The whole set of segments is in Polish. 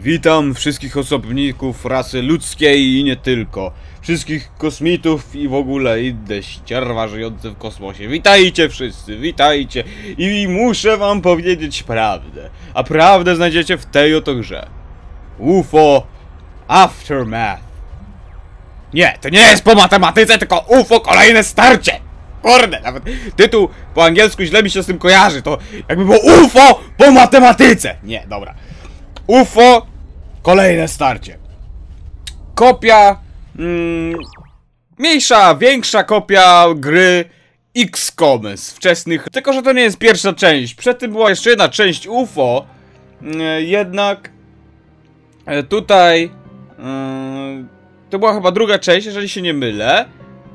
Witam wszystkich osobników rasy ludzkiej i nie tylko. Wszystkich kosmitów i w ogóle inne ścierwa żyjące w kosmosie. Witajcie wszyscy, witajcie. I muszę wam powiedzieć prawdę. A prawdę znajdziecie w tej oto grze. UFO Aftermath. Nie, to nie jest po matematyce, tylko UFO kolejne starcie. Kurde, nawet tytuł po angielsku źle mi się z tym kojarzy. To jakby było UFO po matematyce. Nie, dobra. UFO, kolejne starcie. Kopia, mm, mniejsza, większa kopia gry XCOM z wczesnych. Tylko, że to nie jest pierwsza część. Przed tym była jeszcze jedna część UFO. Mm, Jednak e, tutaj mm, to była chyba druga część, jeżeli się nie mylę.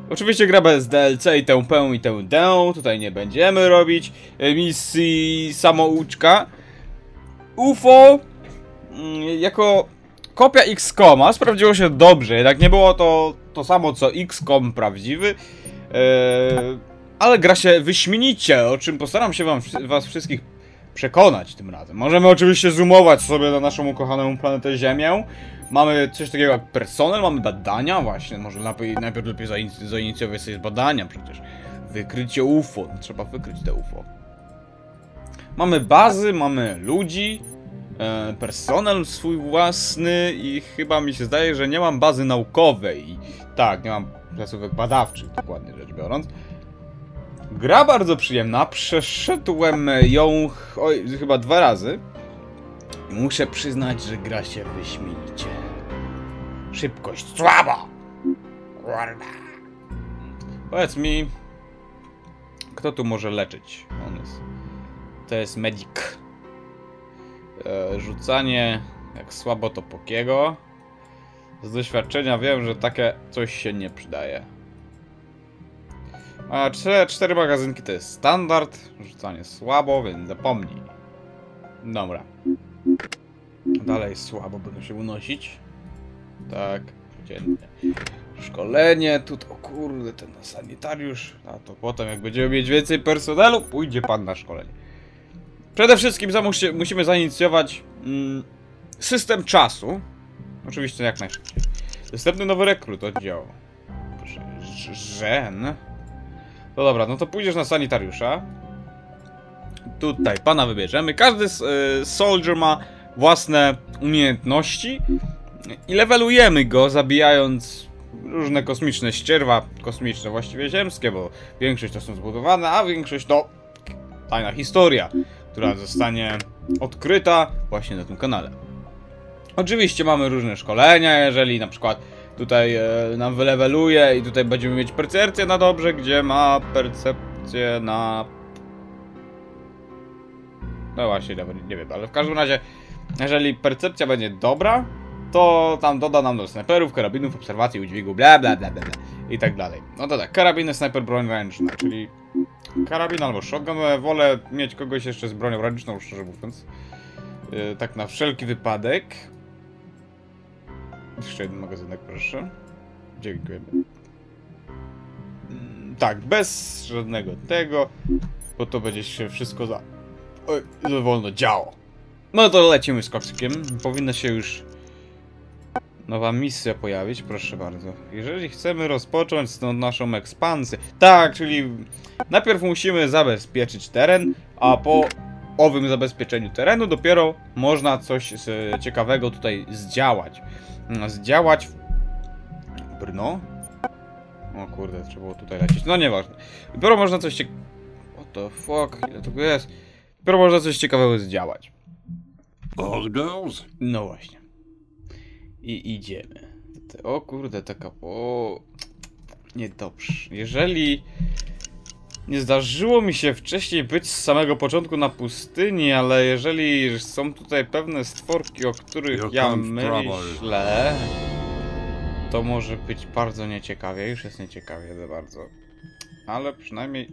Oczywiście gra bez DLC i tę pę i tę dę. Tutaj nie będziemy robić e, misji samouczka. UFO jako kopia XCOMa sprawdziło się dobrze, jednak nie było to to samo co XCOM prawdziwy, eee, ale gra się wyśmienicie, o czym postaram się wam, was wszystkich przekonać tym razem. Możemy oczywiście zoomować sobie na naszą ukochaną planetę Ziemię. Mamy coś takiego jak personel, mamy badania właśnie, może najpierw, najpierw lepiej zainic- zainicjować sobie badania przecież. Wykrycie UFO, no, trzeba wykryć te UFO. Mamy bazy, mamy ludzi, e, personel swój własny i chyba mi się zdaje, że nie mam bazy naukowej. Tak, nie mam placówek badawczych, dokładnie rzecz biorąc. Gra bardzo przyjemna, przeszedłem ją oj, chyba dwa razy. Muszę przyznać, że gra się wyśmienicie. Szybkość słaba! Kurde. Powiedz mi, kto tu może leczyć? On jest. To jest medic. E, rzucanie jak słabo to pokiego. Z doświadczenia wiem, że takie coś się nie przydaje. A cztery, cztery magazynki to jest standard. Rzucanie słabo, więc zapomnij. Dobra. Dalej słabo będą się unosić. Tak, codziennie. Szkolenie, tu o kurde, ten sanitariusz. A to potem jak będziemy mieć więcej personelu, pójdzie pan na szkolenie. Przede wszystkim musimy zainicjować mm, system czasu. Oczywiście jak najszybciej. Dostępny nowy rekrut oddziału. Żen. No dobra, no to pójdziesz na sanitariusza. Tutaj pana wybierzemy. Każdy y, soldier ma własne umiejętności i levelujemy go, zabijając różne kosmiczne ścierwa, kosmiczne właściwie ziemskie, bo większość to są zbudowane, a większość to tajna historia, która zostanie odkryta właśnie na tym kanale. Oczywiście mamy różne szkolenia, jeżeli na przykład tutaj e, nam wyleweluje i tutaj będziemy mieć percepcję na dobrze, gdzie ma percepcję na... No właśnie, nie wiem, ale w każdym razie, jeżeli percepcja będzie dobra, to tam doda nam do snajperów, karabinów, obserwacji, udźwigu, bla bla bla bla bla i tak dalej. No to tak, karabiny, snajper, broń ręczna, czyli karabin albo shotgun, wolę mieć kogoś jeszcze z bronią ręczną, szczerze mówiąc. Yy, tak na wszelki wypadek. Jeszcze jeden magazynek, proszę. Dziękujemy. Mm, Tak, bez żadnego tego, bo to będzie się wszystko za... Oj, wolno działo. No to lecimy z kokskiem. Powinna się już nowa misja pojawić, proszę bardzo. Jeżeli chcemy rozpocząć tą naszą ekspansję... Tak, czyli najpierw musimy zabezpieczyć teren, a po owym zabezpieczeniu terenu dopiero można coś z, ciekawego tutaj zdziałać. Mm, Zdziałać... Brno? O kurde, trzeba było tutaj lecieć. No nieważne. Dopiero można coś ciek... What the fuck? Ile tego jest? Dopiero można coś ciekawego zdziałać. Goes. No właśnie. I idziemy. O kurde, taka... O... Niedobrze. Jeżeli... Nie zdarzyło mi się wcześniej być z samego początku na pustyni, ale jeżeli są tutaj pewne stworki, o których ja myślę, to może być bardzo nieciekawie. Już jest nieciekawie za bardzo. Ale przynajmniej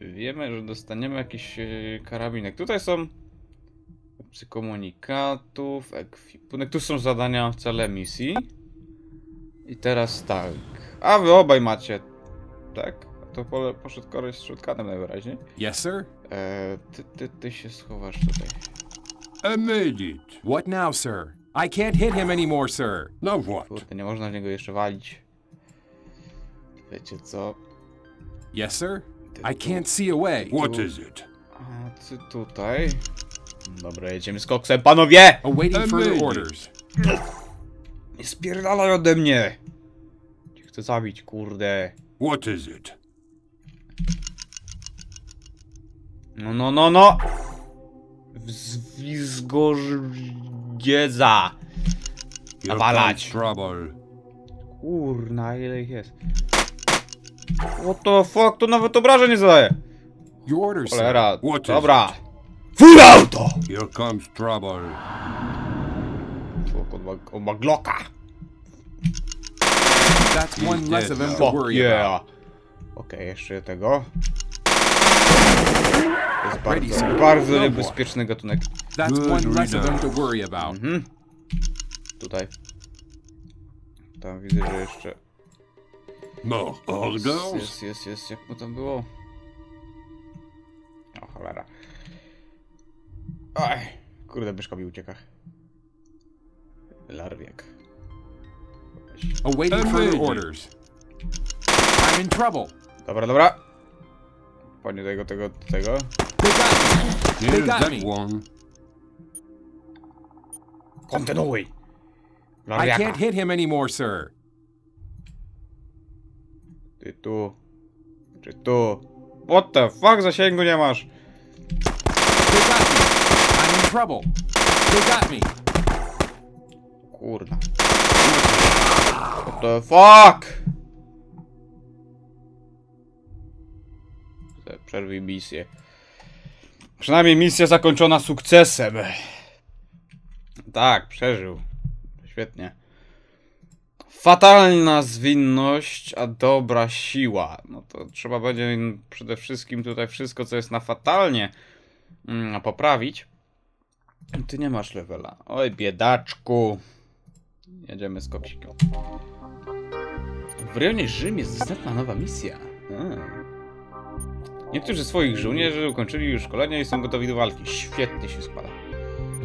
wiemy, że dostaniemy jakiś e, karabinek. Tutaj są opcje komunikatów, ekwipunek. Tu są zadania, cele misji. I teraz tak. A wy obaj macie. Tak? To pole poszedł koleś z shotgunem najwyraźniej. Yes, sir. E, ty, ty, ty się schowasz tutaj. I made it. What now, sir? I can't hit him anymore, sir. Now what? Kurde, nie można w niego jeszcze walić. Wiecie co? Yes, sir? I can't see a way. What is it? A ty tutaj. Dobra, jedziemy z koksem, panowie! Awaiting further Amazing. orders. Nie spierdalaj ode mnie! Cię chcę zabić, kurde. What is it? No, no, no, no! Wzwizgordziedza! Here Nawalać. Kurna, ile ich jest? What the fuck, to nawet obrażeń nie zadaje! Cholera, dobra. Full auto! Here comes trouble. Fuck, on ma, on ma Glocka! That's one less of him to worry yeah! about. Okej, jeszcze tego. To jest bardzo, bardzo No niebezpieczny gatunek. That's Good one less of him to worry about. Mhm. Tutaj. Tam widzę, że jeszcze... More orders? Jest, jest, jest, jak mu tam było? O cholera. Oj, kurde, myszka mi ucieka. Larwiek. Awaiting further orders. I'm in trouble. Dobra, dobra. Panie tego, tego, tego. They got me. They got me. one. Kontynuuj! I can't hit him anymore, sir. Ty tu. Czy tu? What the fuck, zasięgu nie masz? Trouble. They got me. Kurna. What the fuck? Przerwij misję. Przynajmniej misja zakończona sukcesem. Tak, przeżył. Świetnie. Fatalna zwinność, a dobra siła. No to trzeba będzie przede wszystkim tutaj wszystko, co jest na fatalnie, mm, poprawić. Ty nie masz levela. Oj, biedaczku. Jedziemy z koksikiem. W rejonie Rzym jest dostępna nowa misja. A. Niektórzy swoich żołnierzy ukończyli już szkolenie i są gotowi do walki. Świetnie się składa.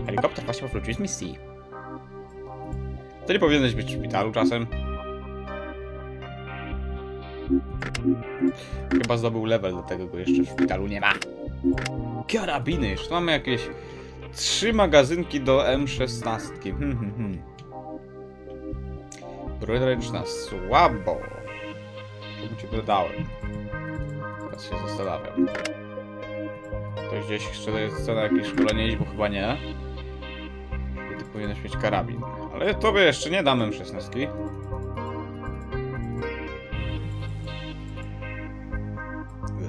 Helikopter właśnie powrócił z misji. To nie powinieneś być w szpitalu czasem. Chyba zdobył level, dlatego go jeszcze w szpitalu nie ma. Karabiny, już tu mamy jakieś trzy magazynki do M16. Hmm, hmm, hmm. Broń ręczna, słabo. Czemu ci dodałem? Teraz się zastanawiam. To gdzieś jeszcze chce na jakieś szkolenie iść, bo chyba nie. I ty powinieneś mieć karabin. Ale tobie jeszcze nie dam M16.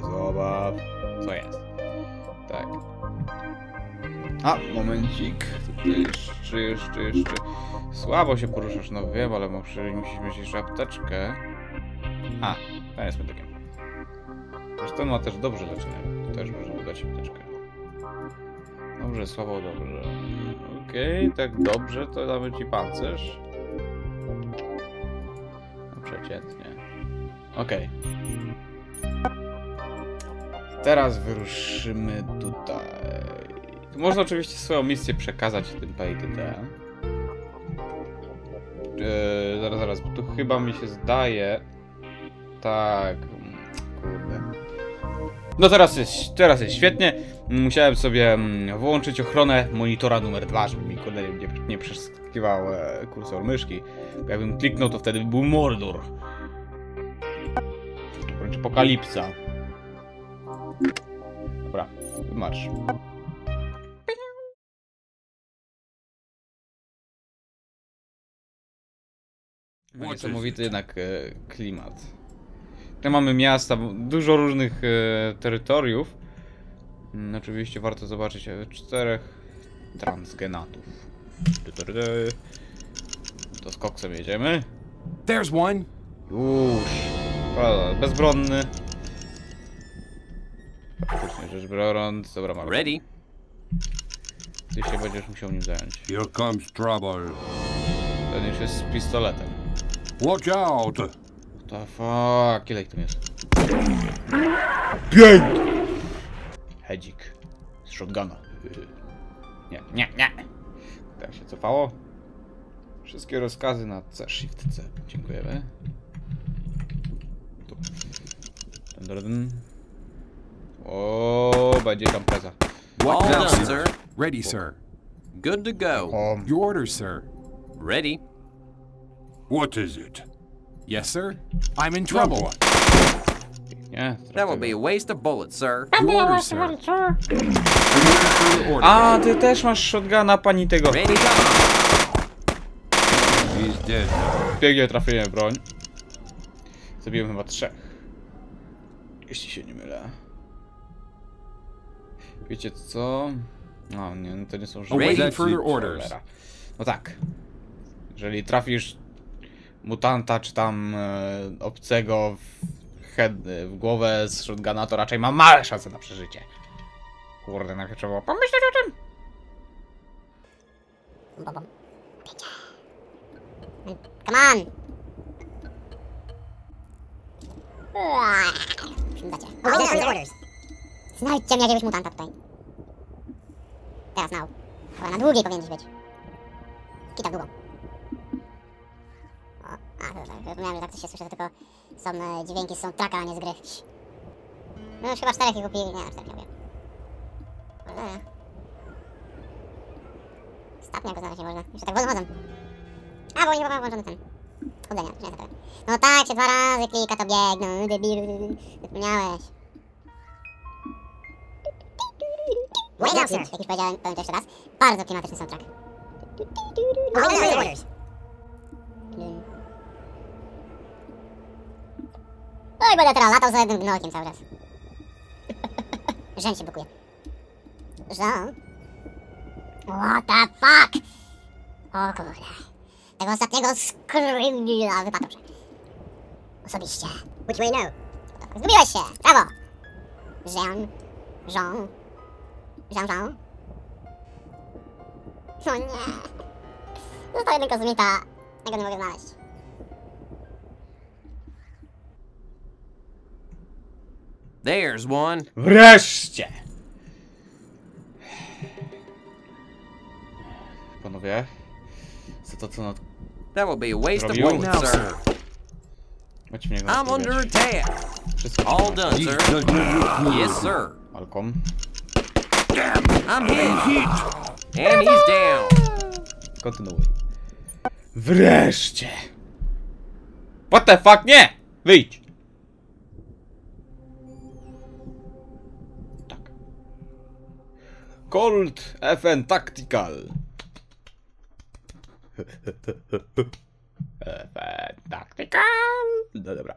Zobacz. Co jest? A, momencik. Jeszcze, jeszcze, jeszcze. Słabo się poruszasz, no wiem, ale muszę, musisz mieć jeszcze apteczkę. A, ten jest medykiem. Zresztą ma też dobrze leczenie. To też można mu dać apteczkę. Dobrze, słabo, dobrze. Okej, tak dobrze, to damy ci pancerz. No przeciętnie. Okej. Teraz wyruszymy tutaj. Można oczywiście swoją misję przekazać tym PITT. Eee, zaraz, zaraz, bo tu chyba mi się zdaje. Tak. Kurde. No teraz jest, teraz jest świetnie. Musiałem sobie mm, włączyć ochronę monitora numer 2, żeby mi kurde nie, nie przeskakiwał e, kursor myszki. Jakbym kliknął, to wtedy by był Mordor. Wręcz apokalipsa. Dobra, marsz. Niesamowity jednak e, klimat. Tutaj mamy miasta, dużo różnych e, terytoriów. Mm, oczywiście warto zobaczyć e, czterech transgenatów. To z koksem jedziemy. There's one. Już. Bezbronny. Faktycznie rzecz biorąc, dobra Marko. Ready. Ty się będziesz musiał nim zająć. Here comes trouble. Ten już jest z pistoletem. Watch out! What the fuck? Ile ich tam jest? Pięć! Hedzik. Z shotguna. Nie, nie, nie. Tak się cofało. Wszystkie rozkazy na C, Shift C. Dziękujemy. Tu. Dun, dun, dun. O, będzie tam preza. All done, sir? Ready, sir. Good to go. O, Your orders, sir. Ready? What is it? Yes, sir. I'm in trouble. nie. That would be a waste of bullets, sir. Sir. A, ty też masz shotguna, pani tego. Pięknie trafiłem broń. Zabiłem chyba trzech. Jeśli się nie mylę. Wiecie co? No nie, no to nie są. Cholera. No tak. Jeżeli trafisz mutanta, czy tam e, obcego w, head, w głowę z shotguna, to raczej ma małe szanse na przeżycie. Kurde, najpierw trzeba było pomyśleć o tym. Come on! Znajdźcie mi jakiegoś mutanta tutaj. Teraz now. Chyba na długiej powinieneś być. Kita w długą. Zapomniałem, że tak coś się słyszy, to tylko są e, dźwięki z soundtracka, a nie z gry. No już chyba czterech ich kupili. Nie, czterech nie wiem. Ale... Statnia go znaleźć nie można. Jeszcze tak wodą A, bo nie mam włączony ten. Chodzenia, nie to. No tak, się dwa razy klika, to biegną, debil. Zapomniałeś. Wait up, Jak już powiedziałem, powiem to jeszcze raz. Bardzo klimatyczny soundtrack. Orders. Oj, będę teraz latał za jednym gnolkiem cały czas. Żeń się blokuje. Żeń? What the fuck? O kurde. Tego ostatniego skrymila wypadł. Osobiście. Which way now? Zgubiłeś się! Brawo! Jean. Jean. Jean Jean. O nie. Został jeden kosmita. Ja go nie mogę znaleźć. There's one. Wreszcie! Panowie, za to co nad... That would be a waste of bullets, Now, sir. I'm under attack. Wszystko All done, sir. Yes, sir. Malcolm. I'm hit. And he's down. Kontynuuj. Wreszcie! What the fuck? Nie! Wyjdź! Colt FN Tactical. Tactical. No dobra.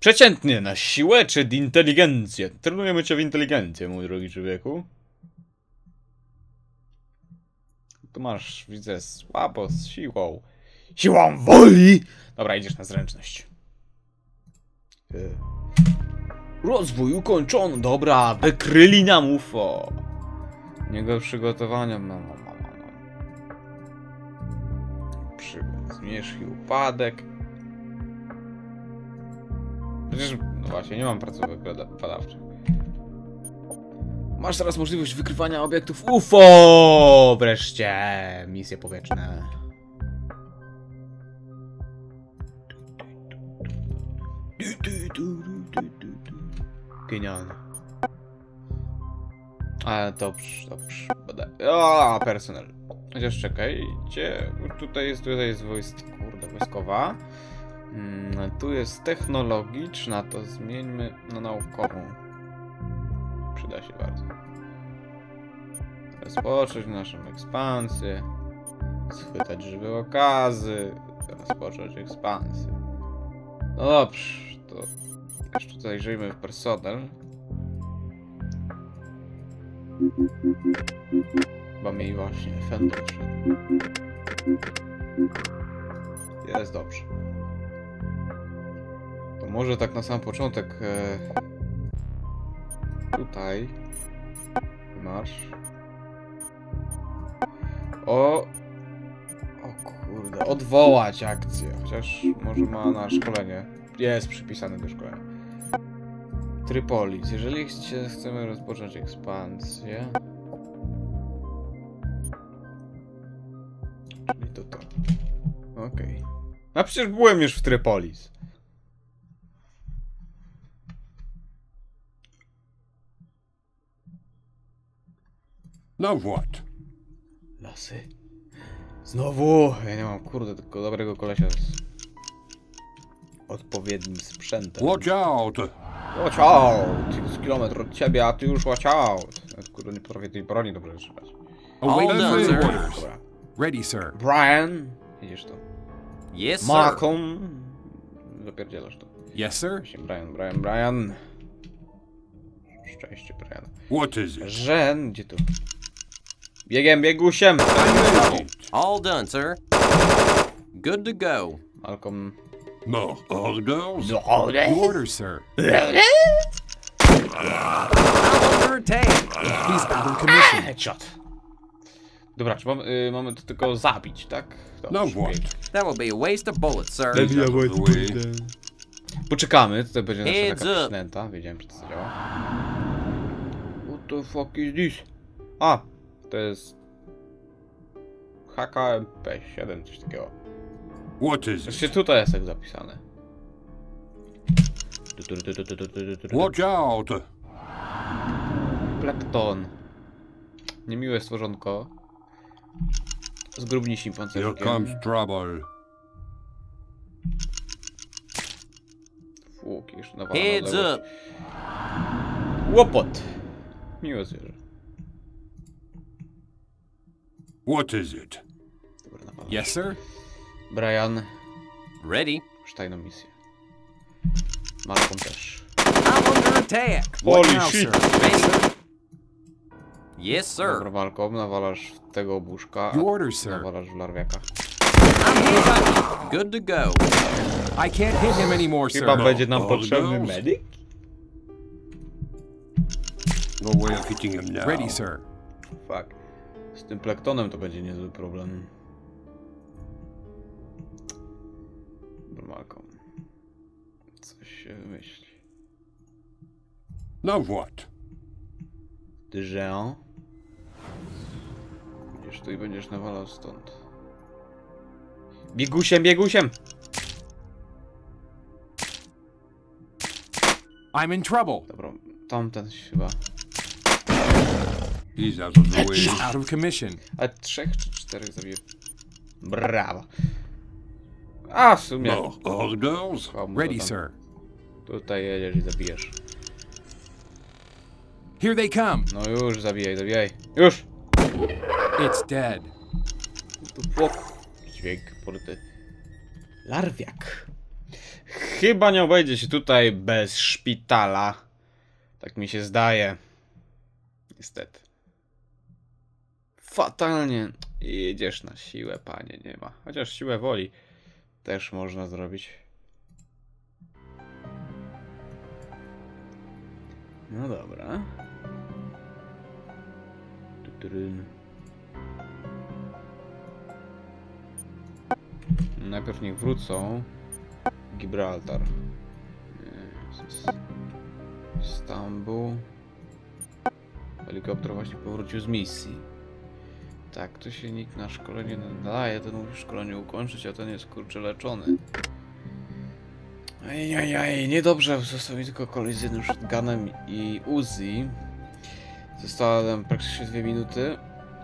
Przeciętnie na siłę czy inteligencję? Trenujemy cię w inteligencję, mój drogi człowieku. Tu masz, widzę, słabo z siłą. Siłą woli! Dobra, idziesz na zręczność. Y. Rozwój ukończony. Dobra, wykryli nam UFO. Niego przygotowania mam. mam, mam, mam. Przy... Zmierzch i upadek. Przecież, no właśnie, nie mam placówek bada- badawczych. Masz teraz możliwość wykrywania obiektów UFO! Wreszcie! Misje powietrzne. Genialne. Ale dobrze, dobrze. O, personel. Chociaż czekajcie. Tutaj jest, tutaj jest wojsk, kurde, wojskowa. Mm, tu jest technologiczna, to zmieńmy na naukową. Przyda się bardzo. Rozpocząć naszą ekspansję. Schwytać żywe okazy. Rozpocząć ekspansję. No dobrze, to też tutaj w personel. Chyba mi właśnie Fender wszedł. Jest dobrze. To może tak na sam początek e, tutaj masz o o kurde, odwołać akcję, chociaż może ma na szkolenie. Jest przypisany do szkolenia. Trypolis. Jeżeli chcemy rozpocząć ekspansję. To to. Okej. A przecież byłem już w Trypolis. Now what? Lasy. Znowu! Ja nie mam, kurde, tylko dobrego kolesia z odpowiednim sprzętem. Watch out! Watch out! Jest kilometr od ciebie, a ty już watch out! Kurde, nie potrafię tej broni dobrze. Dobra. Ready, sir. Brian! Jedziesz to. Yes, sir. Malcolm! Zapierdzielasz to. Yes, sir. Właśnie Brian, Brian, Brian. Szczęście, Brian. What is it? Żen, gdzie tu? Biegiem, biegusiem! All done, sir. Good to go. Malcolm. No orders? New orders, sir. I'm under attack. He's out of commission. Headshot. Dobra, czy mamy, y, mamy to tylko zabić, tak? Dobrze, what? pięknie. That will be a waste of bullets, sir. Out of the way. Poczekamy, tutaj będzie nasza taka przynęta, wiedziałem, że to działa. What the fuck is this? A, to jest... HKMP7, coś takiego. What is Zresztą it? tutaj jest tak zapisane. Watch out! Plekton. Niemiłe stworzonko. Z grubnisim Here pancerzykiem. comes trouble. Fuk, już na Heads up. Łopot. Miłe zwierzę. What is it? Dobra, nawala. Yes, sir. Brian, Ready. już tajną misję. Malcolm też. I'm under attack. Holy now, shit. sir? Yes, Dobra, sir. Malcolm, nawalasz w tego obuszka, New a orders, sir. nawalasz w larwiaka. Good to go. I can't hit him anymore, sir. Chyba będzie nam Oh, potrzebny no. medyk? No way of hitting him now. Ready, sir. Fuck. Z tym plektonem to będzie niezły problem. Malcolm. Coś się wymyśli. Now what? Ty Jean? Będziesz tu i będziesz nawalał stąd. Biegusiem, biegusiem! I'm in trouble. Dobra, tamten się chyba. He's out of the way. Out of commission. Ale trzech czy czterech zabiję. Brawo. A, w sumie. No orders? Ready, sir. Tutaj jedziesz i zabijesz. Here they come. No już, zabijaj, zabijaj. Już! It's dead. Dźwięk porty. Larwiak. Chyba nie obejdzie się tutaj bez szpitala. Tak mi się zdaje. Niestety. Fatalnie. Jedziesz na siłę, panie, nie ma. Chociaż siłę woli też można zrobić. No dobra. Najpierw niech wrócą. Gibraltar. Stambuł. Helikopter właśnie powrócił z misji. Tak, to się nikt na szkolenie nie nadaje, ten musi szkolenie ukończyć, a ten jest kurczę leczony. Ajajaj, niedobrze, został mi tylko kolej z jednym shotgunem i Uzi. Zostało nam praktycznie dwie minuty.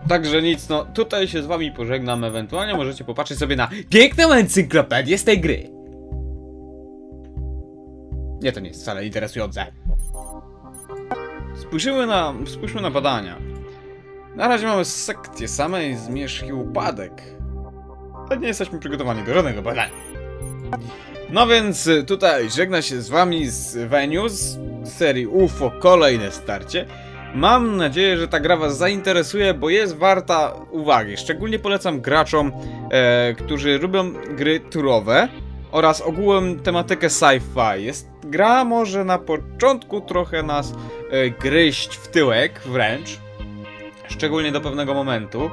Także nic, no tutaj się z wami pożegnam, ewentualnie możecie popatrzeć sobie na piękną encyklopedię z tej gry. Nie, to nie jest wcale interesujące. Spójrzymy na, spójrzmy na badania. Na razie mamy sekcję samej zmierzch i upadek. Ale nie jesteśmy przygotowani do żadnego badania. No więc y, tutaj żegna się z wami z Venue z serii UFO kolejne starcie. Mam nadzieję, że ta gra was zainteresuje, bo jest warta uwagi. Szczególnie polecam graczom, e, którzy lubią gry turowe oraz ogółem tematykę sci-fi. Jest gra może na początku trochę nas e, gryźć w tyłek wręcz, szczególnie do pewnego momentu.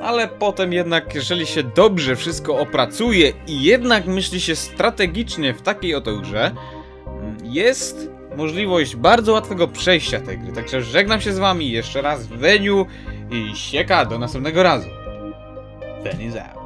Ale potem jednak, jeżeli się dobrze wszystko opracuje i jednak myśli się strategicznie w takiej oto grze, jest możliwość bardzo łatwego przejścia tej gry. Także żegnam się z wami jeszcze raz w Veniu i sieka do następnego razu. Is out.